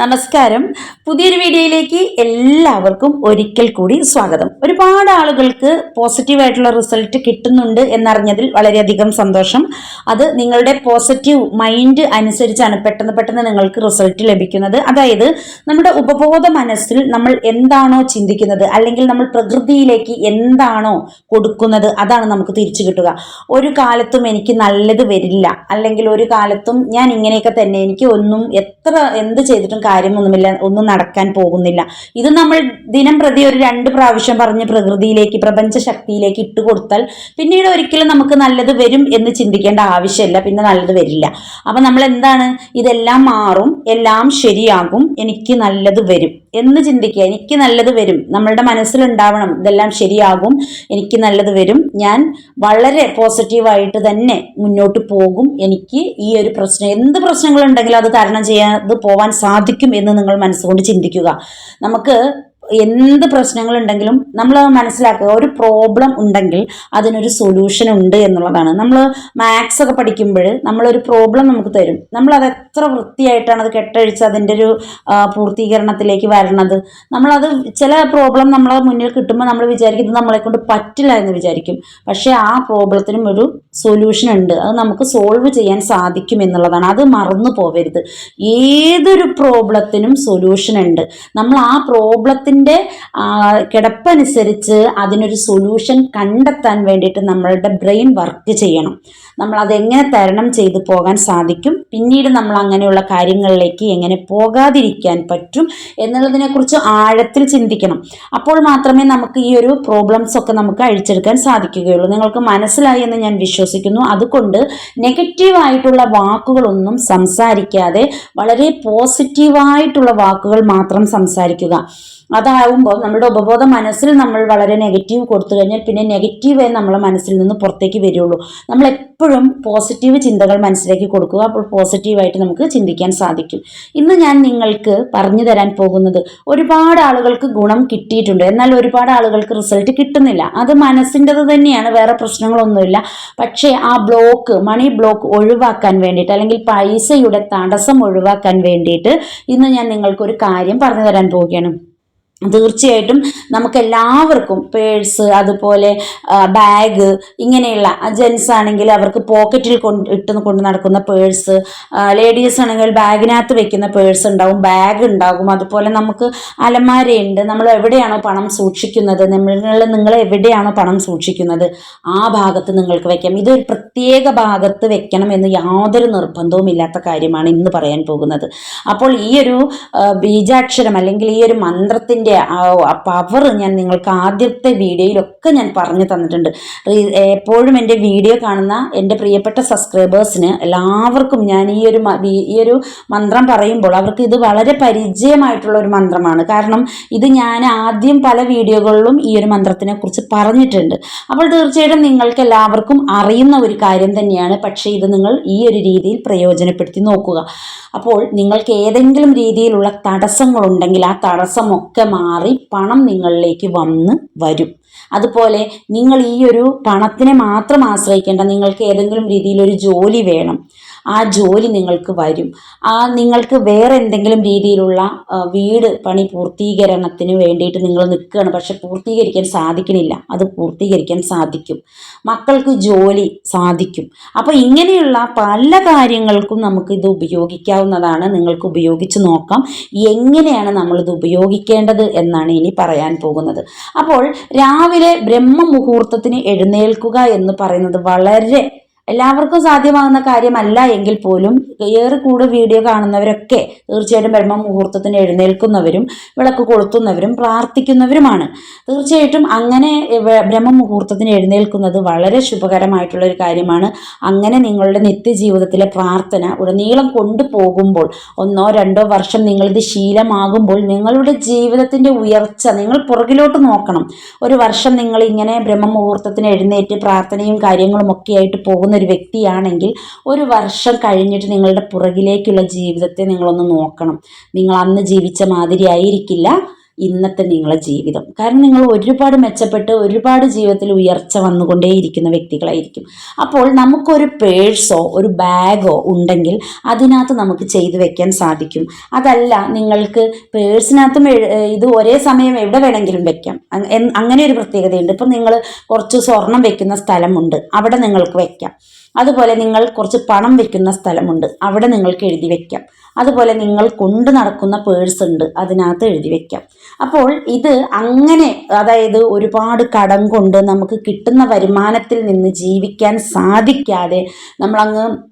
നമസ്കാരം. പുതിയൊരു വീഡിയോയിലേക്ക് എല്ലാവർക്കും ഒരിക്കൽ കൂടി സ്വാഗതം. ഒരുപാട് ആളുകൾക്ക് പോസിറ്റീവായിട്ടുള്ള റിസൾട്ട് കിട്ടുന്നുണ്ട് എന്നറിഞ്ഞതിൽ വളരെയധികം സന്തോഷം. അത് നിങ്ങളുടെ പോസിറ്റീവ് മൈൻഡ് അനുസരിച്ചാണ് പെട്ടെന്ന് പെട്ടെന്ന് നിങ്ങൾക്ക് റിസൾട്ട് ലഭിക്കുന്നത്. അതായത് നമ്മുടെ ഉപബോധ മനസ്സിൽ നമ്മൾ എന്താണോ ചിന്തിക്കുന്നത് അല്ലെങ്കിൽ നമ്മൾ പ്രകൃതിയിലേക്ക് എന്താണോ കൊടുക്കുന്നത് അതാണ് നമുക്ക് തിരിച്ചു കിട്ടുക. ഒരു കാലത്തും എനിക്ക് നല്ലത് വരില്ല. അല്ലെങ്കിൽ ഒരു കാലത്തും ഞാൻ ഇങ്ങനെയൊക്കെ തന്നെ എനിക്ക് ഒന്നും എത്ര എന്ത് ചെയ്തിട്ടും കാര്യമൊന്നുമില്ല ഒന്നും നടക്കാൻ പോകുന്നില്ല. ഇത് നമ്മൾ ദിനം പ്രതി ഒരു രണ്ട് പ്രാവശ്യം പറഞ്ഞ് പ്രകൃതിയിലേക്ക് പ്രപഞ്ച ശക്തിയിലേക്ക് ഇട്ട് കൊടുത്താൽ പിന്നീട് ഒരിക്കലും നമുക്ക് നല്ലത് വരും എന്ന് ചിന്തിക്കേണ്ട ആവശ്യമില്ല പിന്നെ നല്ലത് വരില്ല. അപ്പം നമ്മൾ എന്താണ് ഇതെല്ലാം മാറും എല്ലാം ശരിയാകും എനിക്ക് നല്ലത് വരും. എന്ന് ചിന്തിക്കുക. എനിക്ക് നല്ലത് വരും. നമ്മളുടെ മനസ്സിലുണ്ടാവണം. ഇതെല്ലാം ശരിയാകും. എനിക്ക് നല്ലത് വരും. ഞാൻ വളരെ പോസിറ്റീവായിട്ട് തന്നെ മുന്നോട്ട് പോകും. എനിക്ക് ഈ ഒരു പ്രശ്നം എന്ത് പ്രശ്നങ്ങളുണ്ടെങ്കിലും അത് തരണം ചെയ്യാതെ പോവാൻ സാധിക്കും എന്ന് നിങ്ങൾ മനസ്സുകൊണ്ട് ചിന്തിക്കുക. നമുക്ക് എന്ത് പ്രശ്നങ്ങളുണ്ടെങ്കിലും നമ്മൾ മനസ്സിലാക്കുക. ഒരു പ്രോബ്ലം ഉണ്ടെങ്കിൽ അതിനൊരു സൊല്യൂഷൻ ഉണ്ട് എന്നുള്ളതാണ്. നമ്മൾ മാത്സ് ഒക്കെ പഠിക്കുമ്പോൾ നമ്മളൊരു പ്രോബ്ലം നമുക്ക് തരും. നമ്മൾ അത് എത്ര വൃത്തിയായിട്ടാണ് അത് കെട്ടഴിച്ച് അതിന്റെ ഒരു പൂർത്തീകരണത്തിലേക്ക് വരണത്? നമ്മളത് ചില പ്രോബ്ലം നമ്മളെ മുന്നിൽ കിട്ടുമ്പോൾ നമ്മൾ വിചാരിക്കും ഇത് നമ്മളെ കൊണ്ട് പറ്റില്ല എന്ന് വിചാരിക്കും. പക്ഷേ ആ പ്രോബ്ലത്തിനും ഒരു സൊല്യൂഷൻ ഉണ്ട്. അത് നമുക്ക് സോൾവ് ചെയ്യാൻ സാധിക്കും എന്നുള്ളതാണ്. അത് മറന്നു പോവരുത്. ഏതൊരു പ്രോബ്ലത്തിനും സൊല്യൂഷൻ ഉണ്ട്. നമ്മൾ ആ പ്രോബ്ലത്തിന്റെ കിടപ്പനുസരിച്ച് അതിനൊരു സൊല്യൂഷൻ കണ്ടെത്താൻ വേണ്ടിയിട്ട് നമ്മളുടെ ബ്രെയിൻ വർക്ക് ചെയ്യണം. നമ്മൾ അതെങ്ങനെ തരണം ചെയ്തു പോകാൻ സാധിക്കും പിന്നീട് നമ്മൾ അങ്ങനെയുള്ള കാര്യങ്ങളിലേക്ക് എങ്ങനെ പോകാതിരിക്കാൻ പറ്റും എന്നുള്ളതിനെക്കുറിച്ച് ആഴത്തിൽ ചിന്തിക്കണം. അപ്പോൾ മാത്രമേ നമുക്ക് ഈ ഒരു പ്രോബ്ലംസ് ഒക്കെ നമുക്ക് അഴിച്ചെടുക്കാൻ സാധിക്കുകയുള്ളൂ. നിങ്ങൾക്ക് മനസ്സിലായി എന്ന് ഞാൻ വിശ്വസിക്കുന്നു. അതുകൊണ്ട് നെഗറ്റീവായിട്ടുള്ള വാക്കുകളൊന്നും സംസാരിക്കാതെ വളരെ പോസിറ്റീവായിട്ടുള്ള വാക്കുകൾ മാത്രം സംസാരിക്കുക. അതാവുമ്പോൾ നമ്മുടെ ഉപബോധ മനസ്സിൽ നമ്മൾ വളരെ നെഗറ്റീവ് കൊടുത്തു കഴിഞ്ഞാൽ പിന്നെ നെഗറ്റീവേ നമ്മളെ മനസ്സിൽ നിന്ന് പുറത്തേക്ക് വരുള്ളൂ. നമ്മൾ എപ്പോഴും പോസിറ്റീവ് ചിന്തകൾ മനസ്സിലേക്ക് കൊടുക്കുക അപ്പോൾ പോസിറ്റീവായിട്ട് നമുക്ക് ചിന്തിക്കാൻ സാധിക്കും. ഇന്ന് ഞാൻ നിങ്ങൾക്ക് പറഞ്ഞു തരാൻ പോകുന്നത് ഒരുപാട് ആളുകൾക്ക് ഗുണം കിട്ടിയിട്ടുണ്ട്. എന്നാൽ ഒരുപാട് ആളുകൾക്ക് റിസൾട്ട് കിട്ടുന്നില്ല. അത് മനസ്സിന്റെത് തന്നെയാണ് വേറെ പ്രശ്നങ്ങളൊന്നുമില്ല. പക്ഷേ ആ ബ്ലോക്ക് മണി ബ്ലോക്ക് ഒഴിവാക്കാൻ വേണ്ടിയിട്ട് അല്ലെങ്കിൽ പൈസയുടെ തടസ്സം ഒഴിവാക്കാൻ വേണ്ടിയിട്ട് ഇന്ന് ഞാൻ നിങ്ങൾക്കൊരു കാര്യം പറഞ്ഞു തരാൻ പോവുകയാണ്. തീർച്ചയായിട്ടും നമുക്ക് എല്ലാവർക്കും പേഴ്സ് അതുപോലെ ബാഗ് ഇങ്ങനെയുള്ള ജെൻസ് ആണെങ്കിൽ അവർക്ക് പോക്കറ്റിൽ കൊണ്ട് ഇട്ട് കൊണ്ട് നടക്കുന്ന പേഴ്സ് ലേഡീസ് ആണെങ്കിൽ ബാഗിനകത്ത് വെക്കുന്ന പേഴ്സ് ഉണ്ടാവും ബാഗ് ഉണ്ടാകും. അതുപോലെ നമുക്ക് അലമാരയുണ്ട്. നമ്മൾ എവിടെയാണോ പണം സൂക്ഷിക്കുന്നത് നമ്മൾ നിങ്ങൾ എവിടെയാണോ പണം സൂക്ഷിക്കുന്നത് ആ ഭാഗത്ത് നിങ്ങൾക്ക് വെക്കാം. ഇതൊരു പ്രത്യേക ഭാഗത്ത് വെക്കണം എന്ന് യാതൊരു നിർബന്ധവും ഇല്ലാത്ത കാര്യമാണ് ഇന്ന് പറയാൻ പോകുന്നത്. അപ്പോൾ ഈ ഒരു ബീജാക്ഷരം അല്ലെങ്കിൽ ഈ ഒരു മന്ത്രത്തിന്റെ ആ പവർ ഞാൻ നിങ്ങൾക്ക് ആദ്യത്തെ വീഡിയോയിലൊക്കെ ഞാൻ പറഞ്ഞു തന്നിട്ടുണ്ട്. എപ്പോഴും എന്റെ വീഡിയോ കാണുന്ന എന്റെ പ്രിയപ്പെട്ട സബ്സ്ക്രൈബേഴ്സിന് എല്ലാവർക്കും ഞാൻ ഈ ഒരു ഈ ഒരു മന്ത്രം പറയുമ്പോൾ അവർക്ക് ഇത് വളരെ പരിചയമായിട്ടുള്ള ഒരു മന്ത്രമാണ്. കാരണം ഇത് ഞാൻ ആദ്യം പല വീഡിയോകളിലും ഈ ഒരു മന്ത്രത്തിനെ കുറിച്ച് പറഞ്ഞിട്ടുണ്ട്. അപ്പോൾ തീർച്ചയായിട്ടും നിങ്ങൾക്ക് എല്ലാവർക്കും അറിയുന്ന ഒരു കാര്യം തന്നെയാണ്. പക്ഷേ ഇത് നിങ്ങൾ ഈ ഒരു രീതിയിൽ പ്രയോജനപ്പെടുത്തി നോക്കുക. അപ്പോൾ നിങ്ങൾക്ക് ഏതെങ്കിലും രീതിയിലുള്ള തടസ്സങ്ങളുണ്ടെങ്കിൽ ആ തടസ്സമൊക്കെ മാറി പണം നിങ്ങളിലേക്ക് വന്ന് വരും. അതുപോലെ നിങ്ങൾ ഈ ഒരു പണത്തിനെ മാത്രം ആശ്രയിക്കേണ്ട നിങ്ങൾക്ക് ഏതെങ്കിലും രീതിയിൽ ഒരു ജോലി വേണം. ആ ജോലി നിങ്ങൾക്ക് വരും. ആ നിങ്ങൾക്ക് വേറെ എന്തെങ്കിലും രീതിയിലുള്ള വീട് പണി പൂർത്തീകരണത്തിന് വേണ്ടിയിട്ട് നിങ്ങൾ നിൽക്കുകയാണ്. പക്ഷെ പൂർത്തീകരിക്കാൻ സാധിക്കണില്ല. അത് പൂർത്തീകരിക്കാൻ സാധിക്കും. മക്കൾക്ക് ജോലി സാധിക്കും. അപ്പോൾ ഇങ്ങനെയുള്ള പല കാര്യങ്ങൾക്കും നമുക്ക് ഇത് ഉപയോഗിക്കാവുന്നതാണ്. നിങ്ങൾക്ക് ഉപയോഗിച്ച് നോക്കാം. എങ്ങനെയാണ് നമ്മളിത് ഉപയോഗിക്കേണ്ടത് എന്നാണ് ഇനി പറയാൻ പോകുന്നത്. അപ്പോൾ രാവിലെ ബ്രഹ്മ മുഹൂർത്തത്തിന് എഴുന്നേൽക്കുക എന്ന് പറയുന്നത് വളരെ എല്ലാവർക്കും സാധ്യമാകുന്ന കാര്യമല്ല എങ്കിൽ പോലും ഏറെ കൂടെ വീഡിയോ കാണുന്നവരൊക്കെ തീർച്ചയായിട്ടും ബ്രഹ്മ മുഹൂർത്തത്തിന് എഴുന്നേൽക്കുന്നവരും വിളക്ക് കൊളുത്തുന്നവരും പ്രാർത്ഥിക്കുന്നവരുമാണ്. തീർച്ചയായിട്ടും അങ്ങനെ ബ്രഹ്മ മുഹൂർത്തത്തിന് എഴുന്നേൽക്കുന്നത് വളരെ ശുഭകരമായിട്ടുള്ള ഒരു കാര്യമാണ്. അങ്ങനെ നിങ്ങളുടെ നിത്യജീവിതത്തിലെ പ്രാർത്ഥന ഉടനീളം കൊണ്ടുപോകുമ്പോൾ ഒന്നോ രണ്ടോ വർഷം നിങ്ങളിത് ശീലമാകുമ്പോൾ നിങ്ങളുടെ ജീവിതത്തിന്റെ ഉയർച്ച നിങ്ങൾ പുറകിലോട്ട് നോക്കണം. ഒരു വർഷം നിങ്ങൾ ഇങ്ങനെ ബ്രഹ്മ മുഹൂർത്തത്തിന് എഴുന്നേറ്റ് പ്രാർത്ഥനയും കാര്യങ്ങളും ഒക്കെ ആയിട്ട് പോകുന്ന ഒരു വ്യക്തിയാണെങ്കിൽ ഒരു വർഷം കഴിഞ്ഞിട്ട് നിങ്ങളുടെ പുറകിലേക്കുള്ള ജീവിതത്തെ നിങ്ങളൊന്ന് നോക്കണം. നിങ്ങൾ അന്ന് ജീവിച്ച മാതിരി ആയിരിക്കില്ല. ഇന്നത്തെ നിങ്ങളെ ജീവിതം. കാരണം നിങ്ങൾ ഒരുപാട് മെച്ചപ്പെട്ട് ഒരുപാട് ജീവിതത്തിൽ ഉയർച്ച വന്നുകൊണ്ടേയിരിക്കുന്ന വ്യക്തികളായിരിക്കും. അപ്പോൾ നമുക്കൊരു പേഴ്സോ ഒരു ബാഗോ ഉണ്ടെങ്കിൽ അതിനകത്ത് നമുക്ക് ചെയ്തു വെക്കാൻ സാധിക്കും. അതല്ല നിങ്ങൾക്ക് പേഴ്സിനകത്തും ഇത് ഒരേ സമയം എവിടെ വേണമെങ്കിലും വെക്കാം. അങ്ങനെ ഒരു പ്രത്യേകതയുണ്ട്. ഇപ്പം നിങ്ങൾ കുറച്ച് സ്വർണം വെക്കുന്ന സ്ഥലമുണ്ട്. അവിടെ നിങ്ങൾക്ക് വെക്കാം. അതുപോലെ നിങ്ങൾ കുറച്ച് പണം വെക്കുന്ന സ്ഥലമുണ്ട്. അവിടെ നിങ്ങൾക്ക് എഴുതി വെക്കാം. അതുപോലെ നിങ്ങൾ കൊണ്ട് നടക്കുന്ന പേഴ്സ് ഉണ്ട് അതിനകത്ത് എഴുതി വെക്കാം. അപ്പോൾ ഇത് അങ്ങനെ അതായത് ഒരുപാട് കടം കൊണ്ട് നമുക്ക് കിട്ടുന്ന വരുമാനത്തിൽ നിന്ന് ജീവിക്കാൻ സാധിക്കാതെ നമ്മളങ്ങ്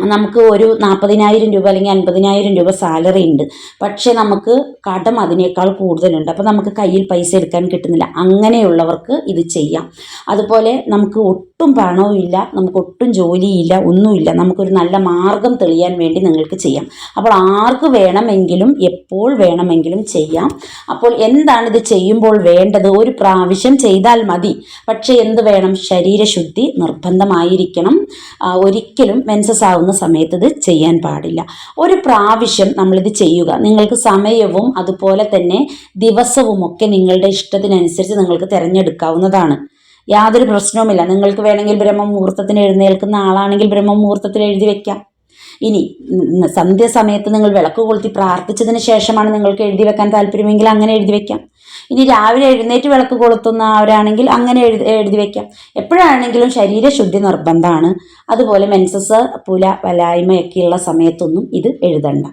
നമുക്ക് ഒരു നാൽപ്പതിനായിരം രൂപ അല്ലെങ്കിൽ അൻപതിനായിരം രൂപ സാലറി ഉണ്ട്. പക്ഷേ നമുക്ക് കടം അതിനേക്കാൾ കൂടുതലുണ്ട്. അപ്പോൾ നമുക്ക് കയ്യിൽ പൈസ എടുക്കാൻ കിട്ടുന്നില്ല. അങ്ങനെയുള്ളവർക്ക് ഇത് ചെയ്യാം. അതുപോലെ നമുക്ക് ഒട്ടും പണവുമില്ല നമുക്ക് ഒട്ടും ജോലിയില്ല ഒന്നുമില്ല. നമുക്കൊരു നല്ല മാർഗം തെളിയാൻ വേണ്ടി നിങ്ങൾക്ക് ചെയ്യാം. അപ്പോൾ ആർക്ക് വേണമെങ്കിലും എപ്പോൾ വേണമെങ്കിലും ചെയ്യാം. അപ്പോൾ എന്താണ് ഇത് ചെയ്യുമ്പോൾ വേണ്ടത്? ഒരു പ്രാവശ്യം ചെയ്താൽ മതി. പക്ഷേ എന്ത് വേണം? ശരീരശുദ്ധി നിർബന്ധമായിരിക്കണം. ഒരിക്കലും മെൻസസ് ആവുന്ന സമയത്ത് ഇത് ചെയ്യാൻ പാടില്ല. ഒരു പ്രാവശ്യം നമ്മളിത് ചെയ്യുക. നിങ്ങൾക്ക് സമയവും അതുപോലെ തന്നെ ദിവസവും ഒക്കെ നിങ്ങളുടെ ഇഷ്ടത്തിനനുസരിച്ച് നിങ്ങൾക്ക് തിരഞ്ഞെടുക്കാവുന്നതാണ്. യാതൊരു പ്രശ്നവുമില്ല. നിങ്ങൾക്ക് വേണമെങ്കിൽ ബ്രഹ്മമുഹൂർത്തത്തിന് എഴുന്നേൽക്കുന്ന ആളാണെങ്കിൽ ബ്രഹ്മമുഹൂർത്തത്തിൽ എഴുതി വെക്കാം. ഇനി സന്ധ്യ സന്ധ്യാസമയത്ത് നിങ്ങൾ വിളക്ക് കൊളുത്തി പ്രാർത്ഥിച്ചതിന് ശേഷമാണ് നിങ്ങൾക്ക് എഴുതി വെക്കാൻ താല്പര്യമെങ്കിൽ അങ്ങനെ എഴുതി വെക്കാം. ഇനി രാവിലെ എഴുന്നേറ്റ് വിളക്ക് കൊളുത്തുന്നവരാണെങ്കിൽ അങ്ങനെ എഴുതി എഴുതി വെക്കാം. എപ്പോഴാണെങ്കിലും ശരീരശുദ്ധി നിർബന്ധമാണ്. അതുപോലെ മെൻസസ് പുല വലായ്മയൊക്കെയുള്ള സമയത്തൊന്നും ഇത് എഴുതണ്ട.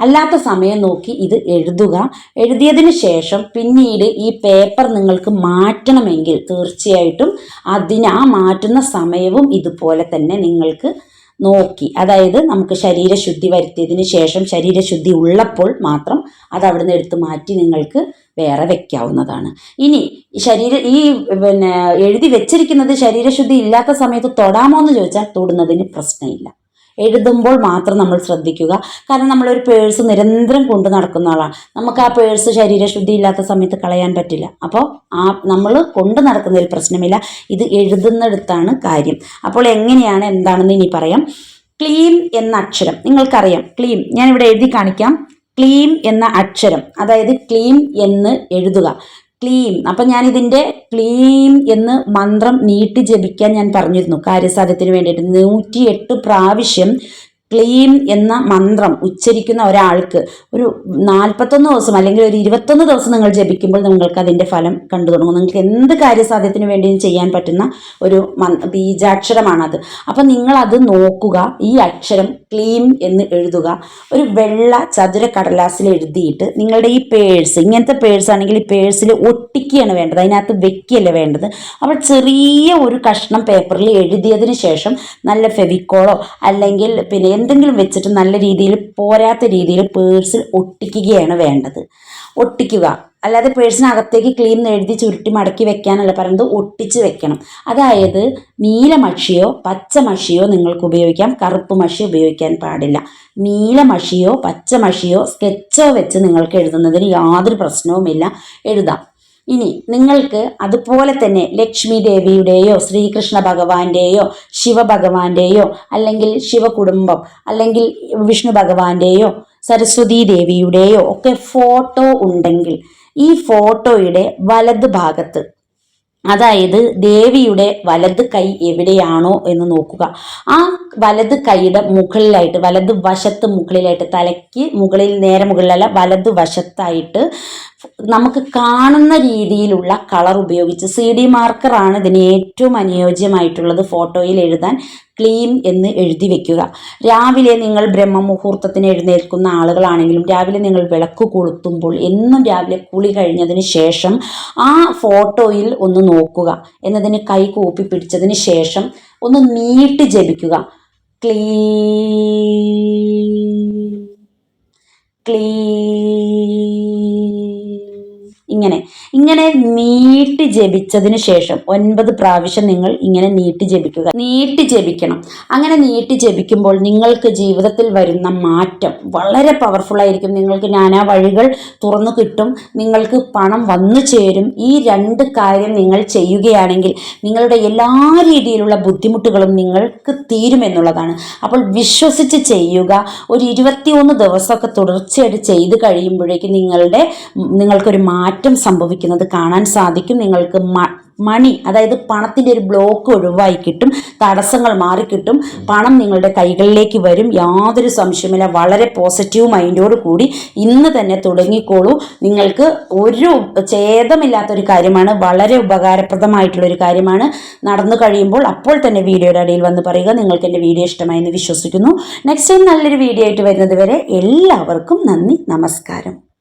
അല്ലാത്ത സമയം നോക്കി ഇത് എഴുതുക. എഴുതിയതിന് ശേഷം പിന്നീട് ഈ പേപ്പർ നിങ്ങൾക്ക് മാറ്റണമെങ്കിൽ തീർച്ചയായിട്ടും അതിന് ആ മാറ്റുന്ന സമയവും ഇതുപോലെ തന്നെ നിങ്ങൾക്ക് നോക്കി. അതായത് നമുക്ക് ശരീരശുദ്ധി വരുത്തിയതിന് ശേഷം ശരീരശുദ്ധി ഉള്ളപ്പോൾ മാത്രം അത് അവിടുന്ന് എടുത്ത് മാറ്റി നിങ്ങൾക്ക് വേറെ വെക്കാവുന്നതാണ്. ഇനി ശരീര ഈ പിന്നെ എഴുതി വെച്ചിരിക്കുന്നത് ശരീരശുദ്ധി ഇല്ലാത്ത സമയത്ത് തൊടാമോ എന്ന് ചോദിച്ചാൽ തൊടുന്നതിന് പ്രശ്നമില്ല. എഴുതുമ്പോൾ മാത്രം നമ്മൾ ശ്രദ്ധിക്കുക. കാരണം നമ്മളൊരു പേഴ്സ് നിരന്തരം കൊണ്ട് നടക്കുന്ന ആളാണ്. നമുക്ക് ആ പേഴ്സ് ശരീരശുദ്ധി ഇല്ലാത്ത സമയത്ത് കളയാൻ പറ്റില്ല. അപ്പോൾ ആ നമ്മൾ കൊണ്ട് നടക്കുന്നതിൽ പ്രശ്നമില്ല. ഇത് എഴുതുന്നിടത്താണ് കാര്യം. അപ്പോൾ എങ്ങനെയാണ് എന്താണെന്ന് ഇനി പറയാം. ക്ലീം എന്ന അക്ഷരം. നിങ്ങൾക്കറിയാം ക്ലീം. ഞാനിവിടെ എഴുതി കാണിക്കാം. ക്ലീം എന്ന അക്ഷരം. അതായത് ക്ലീം എന്ന് എഴുതുക. ക്ലീം. അപ്പം ഞാൻ ഇതിന്റെ ക്ലീം എന്ന് മന്ത്രം നീട്ടി ജപിക്കാൻ ഞാൻ പറഞ്ഞിരുന്നു. കാര്യസാധ്യത്തിന് വേണ്ടിയിട്ട് നൂറ്റിയെട്ട് പ്രാവശ്യം ക്ലീം എന്ന മന്ത്രം ഉച്ചരിക്കുന്ന ഒരാൾക്ക് ഒരു നാൽപ്പത്തൊന്ന് ദിവസം അല്ലെങ്കിൽ ഒരു ഇരുപത്തൊന്ന് ദിവസം നിങ്ങൾ ജപിക്കുമ്പോൾ നിങ്ങൾക്ക് അതിന്റെ ഫലം കണ്ടു തുടങ്ങും. നിങ്ങൾക്ക് എന്ത് കാര്യസാധ്യത്തിന് വേണ്ടിയും ചെയ്യാൻ പറ്റുന്ന ഒരു ബീജാക്ഷരമാണത്. അപ്പം നിങ്ങളത് നോക്കുക ഈ അക്ഷരം ക്ലീം എന്ന് എഴുതുക. ഒരു വെള്ള ചതുര കടലാസിൽ എഴുതിയിട്ട് നിങ്ങളുടെ ഈ പേഴ്സ് ഇങ്ങനത്തെ പേഴ്സ് ആണെങ്കിൽ ഈ പേഴ്സിൽ ഒട്ടിക്കുകയാണ് വേണ്ടത്. അതിനകത്ത് വെക്കുകയല്ല വേണ്ടത്. അപ്പോൾ ചെറിയ ഒരു കഷ്ണം പേപ്പറിൽ എഴുതിയതിന് ശേഷം നല്ല ഫെവിക്കോളോ അല്ലെങ്കിൽ പിന്നെ എന്തെങ്കിലും വെച്ചിട്ട് നല്ല രീതിയിൽ പോരാത്ത രീതിയിൽ പേഴ്സിൽ ഒട്ടിക്കുകയാണ് വേണ്ടത്. ഒട്ടിക്കുക. അല്ലാതെ പേഴ്സിനകത്തേക്ക് ക്ലീൻ എഴുതി ചുരുട്ടി മടക്കി വെക്കാനല്ല പറയുന്നത് ഒട്ടിച്ച് വെക്കണം. അതായത് നീല മഷിയോ പച്ച മഷിയോ നിങ്ങൾക്ക് ഉപയോഗിക്കാം കറുപ്പ് മഷി ഉപയോഗിക്കാൻ പാടില്ല. നീല മഷിയോ പച്ച മഷിയോ സ്കെച്ചോ വെച്ച് നിങ്ങൾക്ക് എഴുതുന്നതിന് യാതൊരു പ്രശ്നവുമില്ല. എഴുതാം. ഇനി നിങ്ങൾക്ക് അതുപോലെ തന്നെ ലക്ഷ്മി ദേവിയുടെയോ ശ്രീകൃഷ്ണ ഭഗവാന്റെയോ ശിവഭഗവാന്റെയോ അല്ലെങ്കിൽ ശിവകുടുംബം അല്ലെങ്കിൽ വിഷ്ണു ഭഗവാന്റെയോ സരസ്വതി ദേവിയുടെയോ ഒക്കെ ഫോട്ടോ ഉണ്ടെങ്കിൽ ഈ ഫോട്ടോയുടെ വലത് ഭാഗത്ത് അതായത് ദേവിയുടെ വലത് കൈ എവിടെയാണോ എന്ന് നോക്കുക. ആ വലത് കൈയുടെ മുകളിലായിട്ട് വലത് വശത്ത് മുകളിലായിട്ട് തലയ്ക്ക് മുകളിൽ നേരെ മുകളിലല്ല വലത് വശത്തായിട്ട് നമുക്ക് കാണുന്ന രീതിയിലുള്ള കളർ ഉപയോഗിച്ച് സി ഡി മാർക്കറാണ് ഇതിന് ഏറ്റവും അനുയോജ്യമായിട്ടുള്ളത് ഫോട്ടോയിൽ എഴുതാൻ ക്ലീം എന്ന് എഴുതി വെക്കുക. രാവിലെ നിങ്ങൾ ബ്രഹ്മമുഹൂർത്തത്തിന് എഴുന്നേൽക്കുന്ന ആളുകളാണെങ്കിലും രാവിലെ നിങ്ങൾ വിളക്ക് കൊളുത്തുമ്പോൾ എന്നും രാവിലെ കുളി കഴിഞ്ഞതിന് ശേഷം ആ ഫോട്ടോയിൽ ഒന്ന് നോക്കുക. എന്നതിന് കൈ കൂപ്പി പിടിച്ചതിന് ശേഷം ഒന്ന് നീട്ടി ജപിക്കുക. ക്ലീ ക്ലീ ഇങ്ങനെ. ഇങ്ങനെ നീട്ടി ജപിച്ചതിന് ശേഷം ഒൻപത് പ്രാവശ്യം നിങ്ങൾ ഇങ്ങനെ നീട്ടി ജപിക്കുക. നീട്ടി ജപിക്കണം. അങ്ങനെ നീട്ടി ജപിക്കുമ്പോൾ നിങ്ങൾക്ക് ജീവിതത്തിൽ വരുന്ന മാറ്റം വളരെ പവർഫുൾ ആയിരിക്കും. നിങ്ങൾക്ക് നാനാ വഴികൾ തുറന്നു കിട്ടും. നിങ്ങൾക്ക് പണം വന്നു ചേരും. ഈ രണ്ട് കാര്യം നിങ്ങൾ ചെയ്യുകയാണെങ്കിൽ നിങ്ങളുടെ എല്ലാ രീതിയിലുള്ള ബുദ്ധിമുട്ടുകളും നിങ്ങൾക്ക് തീരുമെന്നുള്ളതാണ് അപ്പോൾ വിശ്വസിച്ച് ചെയ്യുക. ഒരു ഇരുപത്തിയൊന്ന് ദിവസമൊക്കെ തുടർച്ചയായിട്ട് ചെയ്ത് കഴിയുമ്പോഴേക്കും നിങ്ങളുടെ നിങ്ങൾക്കൊരു മാറ്റം സംഭവിക്കുന്നത് കാണാൻ സാധിക്കും. നിങ്ങൾക്ക് മണി അതായത് പണത്തിന്റെ ഒരു ബ്ലോക്ക് ഒഴിവായി കിട്ടും. തടസ്സങ്ങൾ മാറിക്കിട്ടും പണം നിങ്ങളുടെ കൈകളിലേക്ക് വരും. യാതൊരു സംശയമില്ല വളരെ പോസിറ്റീവ് മൈൻഡോട് കൂടി ഇന്ന് തന്നെ തുടങ്ങിക്കോളൂ. നിങ്ങൾക്ക് ഒരു ഛേദമില്ലാത്തൊരു കാര്യമാണ്. വളരെ ഉപകാരപ്രദമായിട്ടുള്ളൊരു കാര്യമാണ്. നടന്നു കഴിയുമ്പോൾ അപ്പോൾ തന്നെ വീഡിയോയുടെ അടിയിൽ വന്ന് പറയുക. നിങ്ങൾക്ക് എന്റെ വീഡിയോ ഇഷ്ടമായി എന്ന് വിശ്വസിക്കുന്നു. നെക്സ്റ്റ് ടൈം നല്ലൊരു വീഡിയോ ആയിട്ട് വരുന്നത് വരെ എല്ലാവർക്കും നന്ദി. നമസ്കാരം.